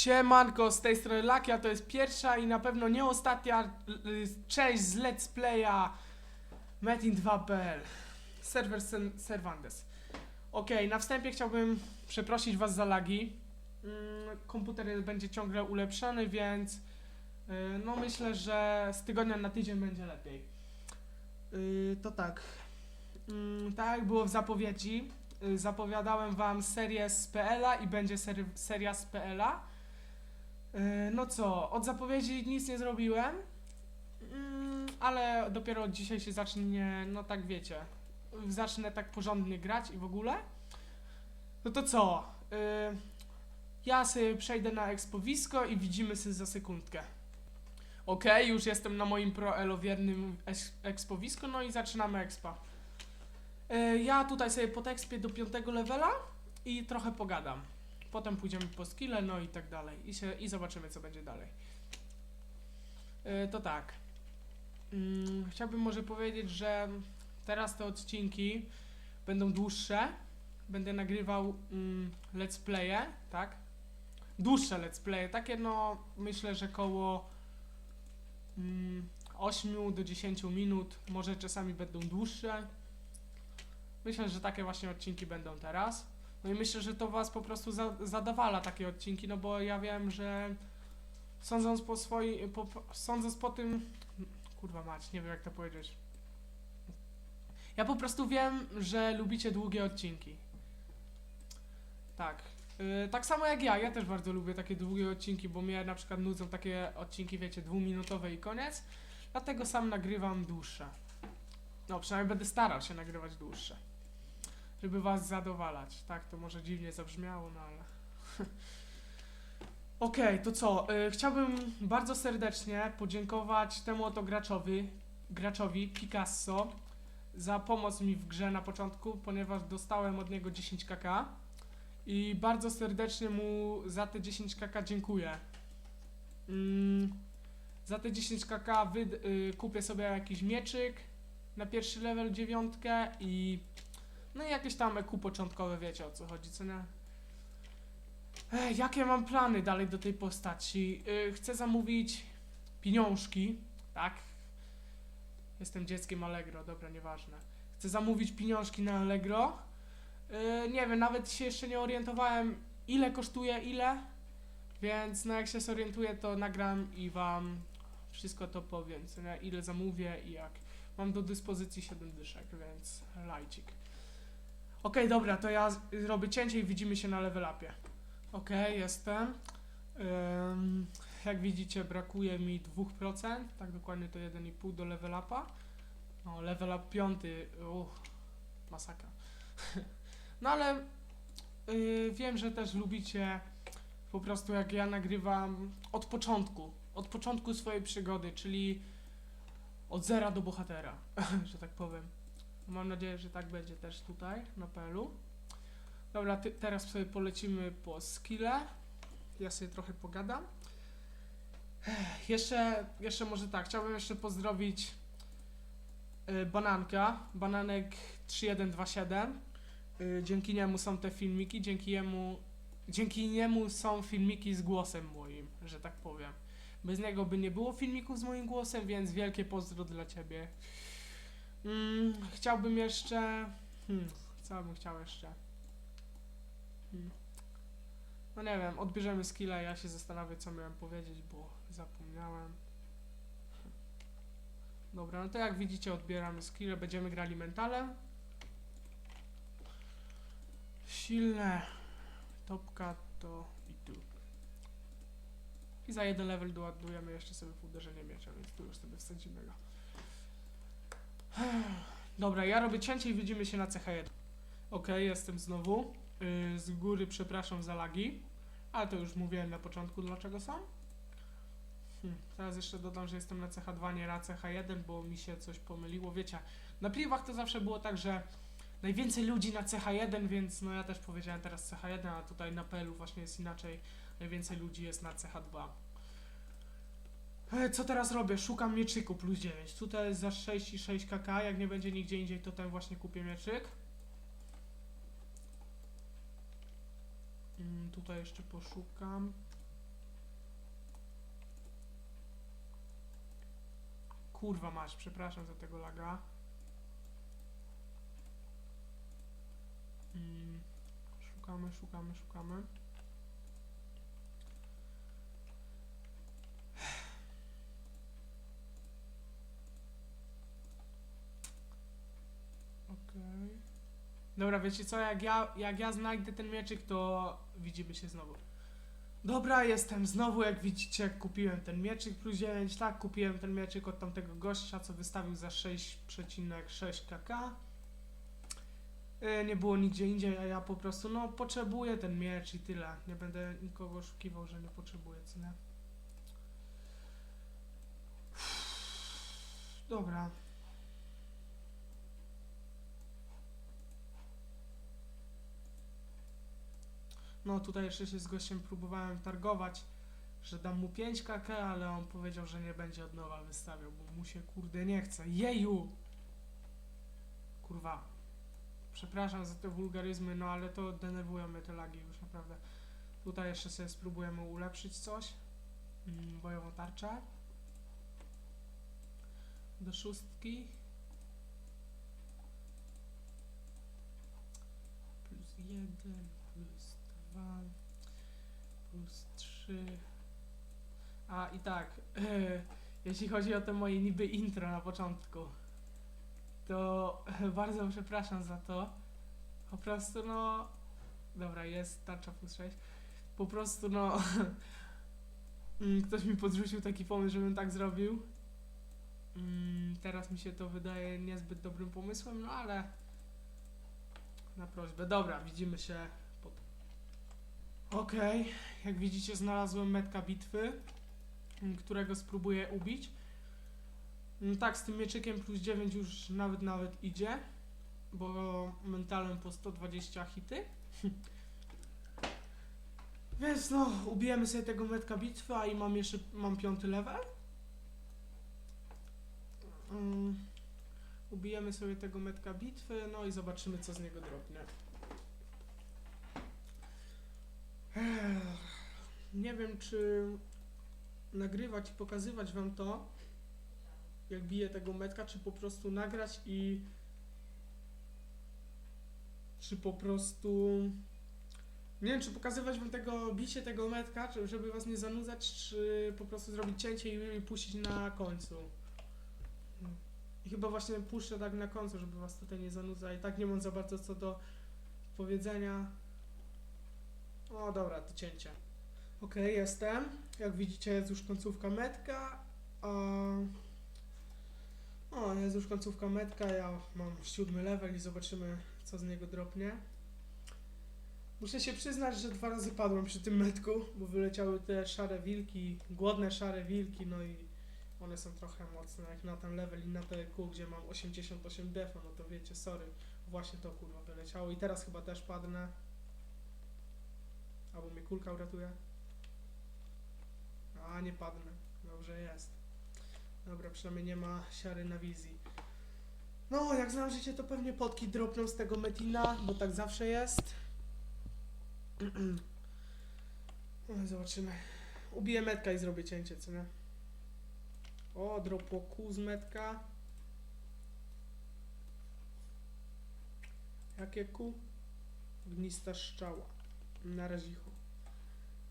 Siemanko, z tej strony Lakia, to jest pierwsza i na pewno nie ostatnia y, część z Let's Playa Metin 2.pl Serwer Sen- Cervantes Okej, na wstępie chciałbym przeprosić was za lagi. Mm, Komputer będzie ciągle ulepszony, więc y, no myślę, że z tygodnia na tydzień będzie lepiej. Y, To tak. Mm, Tak jak było w zapowiedzi. Y, Zapowiadałem wam serię z PL-a i będzie seri- seria z PL-a No co, od zapowiedzi nic nie zrobiłem, mm, ale dopiero od dzisiaj się zacznie, no tak wiecie, zacznę tak porządnie grać i w ogóle. No to co, yy, ja sobie przejdę na ekspowisko i widzimy się za sekundkę. Okej, już jestem na moim proelowiernym eks- ekspowisku, no i zaczynamy expa. Yy, ja tutaj sobie potekspię do piątego levela i trochę pogadam. Potem pójdziemy po skille, no i tak dalej. I, się, i zobaczymy, co będzie dalej. Yy, to tak. Mm, chciałbym może powiedzieć, że teraz te odcinki będą dłuższe. Będę nagrywał mm, let's playe, tak? Dłuższe let's playe, takie no myślę, że koło mm, 8 do 10 minut, może czasami będą dłuższe. Myślę, że takie właśnie odcinki będą teraz. No i myślę, że to was po prostu za, zadawala takie odcinki, no bo ja wiem, że sądząc po po, po- sądząc po tym, kurwa mać, nie wiem jak to powiedzieć. Ja po prostu wiem, że lubicie długie odcinki. Tak. Yy, tak samo jak ja, ja też bardzo lubię takie długie odcinki, bo mnie na przykład nudzą takie odcinki, wiecie, dwuminutowe i koniec. Dlatego sam nagrywam dłuższe. No, przynajmniej będę starał się nagrywać dłuższe żeby was zadowalać. Tak, to może dziwnie zabrzmiało, no ale. Okej, to co? Y, chciałbym bardzo serdecznie podziękować temu oto graczowi, graczowi Picasso za pomoc mi w grze na początku, ponieważ dostałem od niego 10 kk i bardzo serdecznie mu za te 10 kk dziękuję. Mm, za te 10 kk wyd- y, kupię sobie jakiś mieczyk na pierwszy level dziewiątkę i no i jakieś tam EQ początkowe, wiecie o co chodzi, co nie? Ej, jakie mam plany dalej do tej postaci? Yy, chcę zamówić pieniążki, tak? Jestem dzieckiem Allegro, dobra, nieważne. Chcę zamówić pieniążki na Allegro. Yy, nie wiem, nawet się jeszcze nie orientowałem, ile kosztuje ile, więc no jak się zorientuję, to nagram i wam wszystko to powiem, co nie? Ile zamówię i jak. Mam do dyspozycji 7 dyszek, więc lajcik. Okej, dobra, to ja z- robię cięcie i widzimy się na level upie. Okej, jestem. Jak widzicie, brakuje mi 2%, tak dokładnie to 1,5 do level upa. No, level up 5, uff, masakra. no ale yy, wiem, że też lubicie po prostu jak ja nagrywam od początku, od początku swojej przygody, czyli od zera do bohatera, że tak powiem. Mam nadzieję, że tak będzie też tutaj na PL-u. Dobra, ty, teraz sobie polecimy po skille. Ja sobie trochę pogadam. Ech, Jeszcze, jeszcze może tak, chciałbym jeszcze pozdrowić y, Bananka, Bananek 3127. Y, dzięki niemu są te filmiki, dzięki jemu, dzięki niemu są filmiki z głosem moim, że tak powiem. Bez niego by nie było filmików z moim głosem, więc wielkie pozdro dla ciebie. Mm, chciałbym jeszcze. Hmm, co bym chciał jeszcze? Hmm. No nie wiem, odbierzemy skilla, ja się zastanawiam, co miałem powiedzieć, bo zapomniałem. Dobra, no to jak widzicie, odbieramy skille, będziemy grali mentalem. Silne. Topka to i tu. I za jeden level doładujemy jeszcze sobie w uderzenie miecza, więc tu już sobie wsadzimy go. Dobra, ja robię cięcie i widzimy się na CH1. Okej, jestem znowu. Yy, z góry przepraszam za lagi, ale to już mówiłem na początku dlaczego są. Hmm, teraz jeszcze dodam, że jestem na CH2, nie na CH1, bo mi się coś pomyliło. Wiecie, na pliwach to zawsze było tak, że najwięcej ludzi na CH1, więc no ja też powiedziałem teraz CH1, a tutaj na PL-u właśnie jest inaczej. Najwięcej ludzi jest na CH2. E, co teraz robię? Szukam mieczyku plus 9. Tutaj jest za 6,6 kk. Jak nie będzie nigdzie indziej, to ten właśnie kupię mieczyk. Mm, tutaj jeszcze poszukam. Kurwa masz, przepraszam za tego laga. Mm, szukamy, szukamy, szukamy. Dobra, wiecie co, jak ja, jak ja znajdę ten mieczyk, to widzimy się znowu. Dobra, jestem znowu, jak widzicie, kupiłem ten mieczyk plus 9, tak, kupiłem ten mieczyk od tamtego gościa, co wystawił za 6,6 kk. E, Nie było nigdzie indziej, a ja po prostu, no, potrzebuję ten miecz i tyle. Nie będę nikogo oszukiwał, że nie potrzebuję, co nie? Dobra. No tutaj jeszcze się z gościem próbowałem targować, że dam mu 5 kk, ale on powiedział, że nie będzie od nowa wystawiał, bo mu się kurde nie chce. Jeju! Kurwa. Przepraszam za te wulgaryzmy, no ale to denerwują mnie te lagi już naprawdę. Tutaj jeszcze sobie spróbujemy ulepszyć coś. Mm, bojową tarczę. Do szóstki. Plus jeden, plus dwa, plus trzy. A i tak, jeśli chodzi o to moje niby intro na początku, to bardzo przepraszam za to. Po prostu no. Dobra, jest tarcza plus 6. Po prostu no. mm, Ktoś mi podrzucił taki pomysł, żebym tak zrobił. Mm, Teraz mi się to wydaje niezbyt dobrym pomysłem, no ale. Na prośbę. Dobra, widzimy się Okej, jak widzicie, znalazłem metka bitwy, mm, którego spróbuję ubić. Mm, Tak, z tym mieczykiem plus 9 już nawet nawet idzie, bo mentalem po 120 hity. Więc no, ubijemy sobie tego metka bitwy, a i mam jeszcze, mam piąty level. Mm, ubijemy sobie tego metka bitwy, no i zobaczymy co z niego drobnie. Ech, Nie wiem czy nagrywać i pokazywać wam to, jak biję tego metka, czy po prostu nagrać i czy po prostu nie wiem, czy pokazywać wam tego bicie tego metka, żeby was nie zanudzać, czy po prostu zrobić cięcie i, i puścić na końcu. I chyba właśnie puszczę tak na końcu, żeby was tutaj nie zanudzać. I tak nie mam za bardzo co do powiedzenia. O, dobra, to cięcie. Okej, jestem. Jak widzicie, jest już końcówka metka. A... O, jest już końcówka metka. Ja mam siódmy level i zobaczymy, co z niego dropnie. Muszę się przyznać, że dwa razy padłem przy tym metku, bo wyleciały te szare wilki, głodne szare wilki, no i one są trochę mocne, jak na ten level i na te kół, gdzie mam 88 defa, no to wiecie, sorry, właśnie to kurwa wyleciało i teraz chyba też padnę. Albo mnie kulka uratuje. A, nie padnę. Dobrze jest. Dobra, przynajmniej nie ma siary na wizji. No, jak znam życie, to pewnie potki dropną z tego Metina, bo tak zawsze jest. No, zobaczymy. Ubiję metka i zrobię cięcie, co nie? O, dropło kół z metka. Jakie kół? Gnista szczała. Na razicho.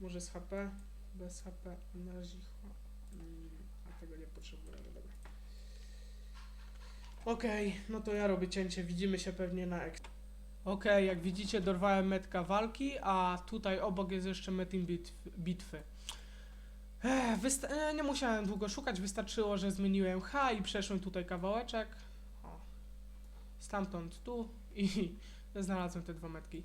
Może z HP? Bez HP. Na razicho. Mm, a tego nie potrzebuję, no dobra. Okej, no to ja robię cięcie. Widzimy się pewnie na ek. Okej, jak widzicie, dorwałem metka walki, a tutaj obok jest jeszcze metin bitw bitwy. Ech, e, nie musiałem długo szukać, wystarczyło, że zmieniłem H i przeszłem tutaj kawałeczek. O. Stamtąd tu i znalazłem te dwa metki.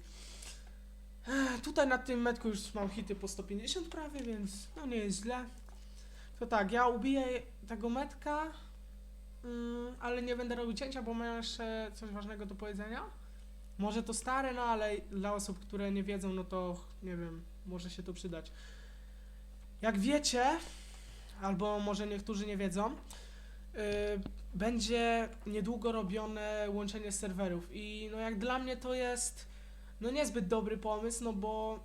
Tutaj na tym metku już mam hity po 150 prawie, więc no nie jest źle. To tak, ja ubiję tego metka, mm, ale nie będę robił cięcia, bo mam jeszcze coś ważnego do powiedzenia. Może to stare, no ale dla osób, które nie wiedzą, no to nie wiem, może się to przydać. Jak wiecie, albo może niektórzy nie wiedzą, yy, będzie niedługo robione łączenie serwerów i no jak dla mnie to jest no niezbyt dobry pomysł, no bo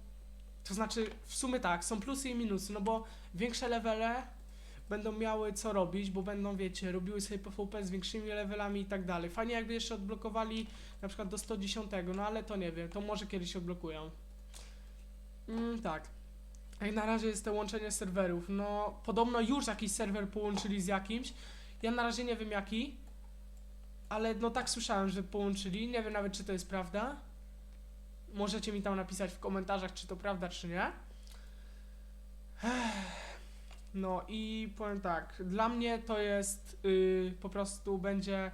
to znaczy w sumie tak, są plusy i minusy, no bo większe levele będą miały co robić, bo będą, wiecie, robiły sobie PvP z większymi levelami i tak dalej. Fajnie jakby jeszcze odblokowali na przykład do 110, no ale to nie wiem, to może kiedyś odblokują. Mm, tak. Jak na razie jest to łączenie serwerów. No, podobno już jakiś serwer połączyli z jakimś. Ja na razie nie wiem jaki, ale no tak słyszałem, że połączyli. Nie wiem nawet, czy to jest prawda. Możecie mi tam napisać w komentarzach, czy to prawda, czy nie. No i powiem tak, dla mnie to jest yy, po prostu będzie.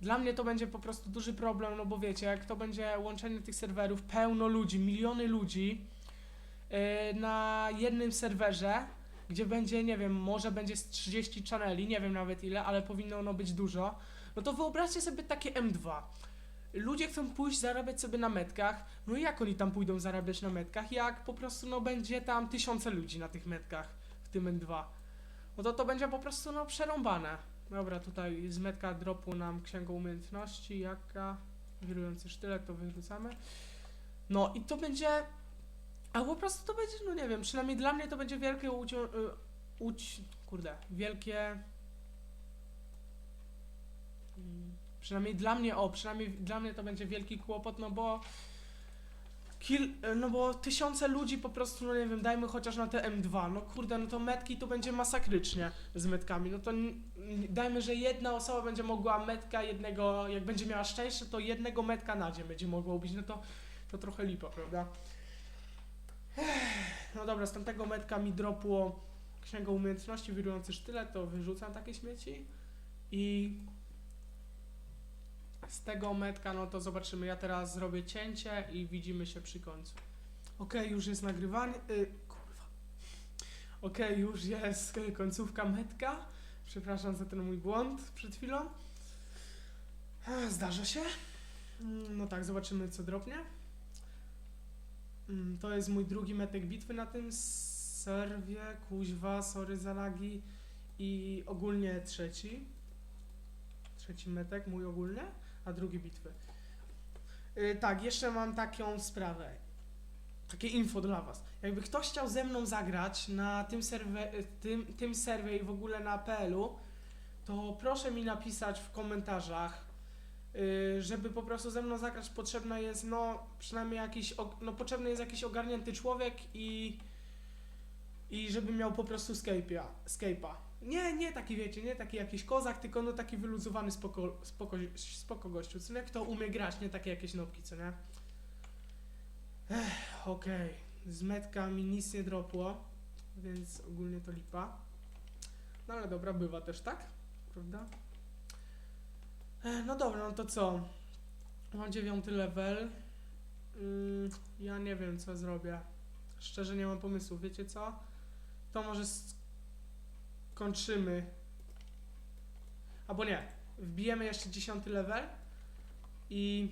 Dla mnie to będzie po prostu duży problem, no bo wiecie, jak to będzie łączenie tych serwerów, pełno ludzi, miliony ludzi yy, na jednym serwerze, gdzie będzie, nie wiem, może będzie z 30 channeli, nie wiem nawet ile, ale powinno ono być dużo. No to wyobraźcie sobie takie M2. Ludzie chcą pójść zarabiać sobie na metkach. No i jak oni tam pójdą zarabiać na metkach? Jak po prostu no będzie tam tysiące ludzi na tych metkach w tym M2. No to to będzie po prostu no przerąbane. Dobra, tutaj z metka dropu nam księgą umiejętności, jaka wirujący sztylet, to wyrzucamy. No i to będzie, a po prostu to będzie, no nie wiem, przynajmniej dla mnie to będzie wielkie ucio... y, kurde, wielkie... Przynajmniej dla mnie, o, przynajmniej dla mnie to będzie wielki kłopot, no bo kil, no bo tysiące ludzi po prostu, no nie wiem, dajmy chociaż na te M2, no kurde, no to metki to będzie masakrycznie z metkami, no to dajmy, że jedna osoba będzie mogła metka jednego, jak będzie miała szczęście, to jednego metka na dzień będzie mogła ubić, no to, to trochę lipa, prawda? No dobra, z tamtego metka mi dropło księgą umiejętności, wirujący sztylet, to wyrzucam takie śmieci i z tego metka, no to zobaczymy. Ja teraz zrobię cięcie i widzimy się przy końcu. Okej, już jest nagrywanie. Y, kurwa. Okej, już jest y, końcówka metka. Przepraszam za ten mój błąd przed chwilą. Zdarza się. Mm, No tak, zobaczymy co dropnie. Mm, To jest mój drugi metek bitwy na tym serwie. Kuźwa, sorry za lagi. I ogólnie trzeci. Trzeci metek, mój ogólnie a drugie bitwy. Yy, tak, jeszcze mam taką sprawę. Takie info dla Was. Jakby ktoś chciał ze mną zagrać na tym, serwe, y, tym, tym i w ogóle na PL-u, to proszę mi napisać w komentarzach, yy, żeby po prostu ze mną zagrać potrzebna jest, no, przynajmniej jakiś, no, potrzebny jest jakiś ogarnięty człowiek i i żeby miał po prostu Skype'a. Nie, nie taki wiecie, nie taki jakiś kozak, tylko no taki wyluzowany spoko, spoko, spoko gościu, co nie? Kto umie grać, nie takie jakieś nopki, co nie? Ech, okej. Z metka mi nic nie dropło, więc ogólnie to lipa. No ale dobra, bywa też tak, prawda? Ech, no dobra, no to co? Mam dziewiąty level. Mm, ja nie wiem, co zrobię. Szczerze nie mam pomysłu, wiecie co? To może skończymy. Albo nie. Wbijemy jeszcze dziesiąty level i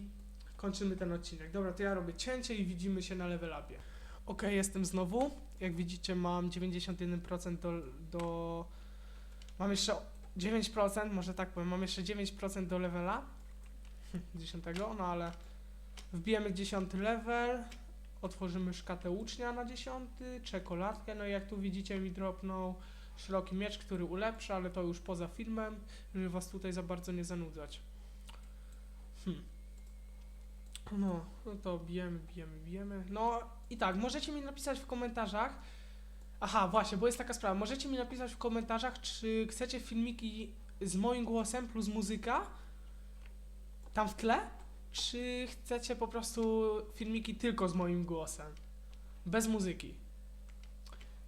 kończymy ten odcinek. Dobra, to ja robię cięcie i widzimy się na level upie. Ok, jestem znowu. Jak widzicie mam 91% do, do... Mam jeszcze 9%, może tak powiem, mam jeszcze 9% do levela. 10, no ale wbijemy 10 level. Otworzymy szkatę ucznia na 10, czekoladkę, no i jak tu widzicie mi dropnął szeroki miecz, który ulepsza, ale to już poza filmem, żeby was tutaj za bardzo nie zanudzać. Hmm. No, no to bijemy, bijemy, bijemy. No i tak, możecie mi napisać w komentarzach. Aha, właśnie, bo jest taka sprawa. Możecie mi napisać w komentarzach, czy chcecie filmiki z moim głosem plus muzyka tam w tle, czy chcecie po prostu filmiki tylko z moim głosem, bez muzyki.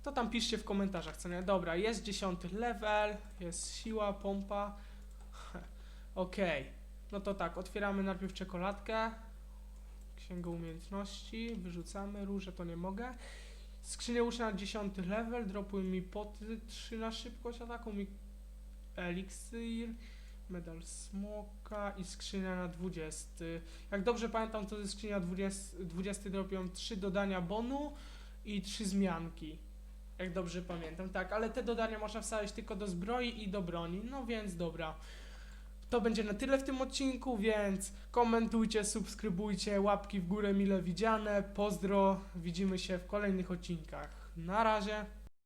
To tam piszcie w komentarzach, co nie? Dobra, jest dziesiąty level, jest siła, pompa. Okej, no to tak, otwieramy najpierw czekoladkę. Księgę umiejętności, wyrzucamy, róże to nie mogę. Skrzynię ucznia na 10 level, dropuj mi poty 3 na szybkość ataku, mi eliksir, medal smoka i skrzynia na 20. Jak dobrze pamiętam, to ze skrzynia 20, 20 dropią 3 dodania bonu i 3 zmianki. Jak dobrze pamiętam, tak, ale te dodania można wstawiać tylko do zbroi i do broni, no więc dobra. To będzie na tyle w tym odcinku, więc komentujcie, subskrybujcie, łapki w górę mile widziane. Pozdro, widzimy się w kolejnych odcinkach. Na razie.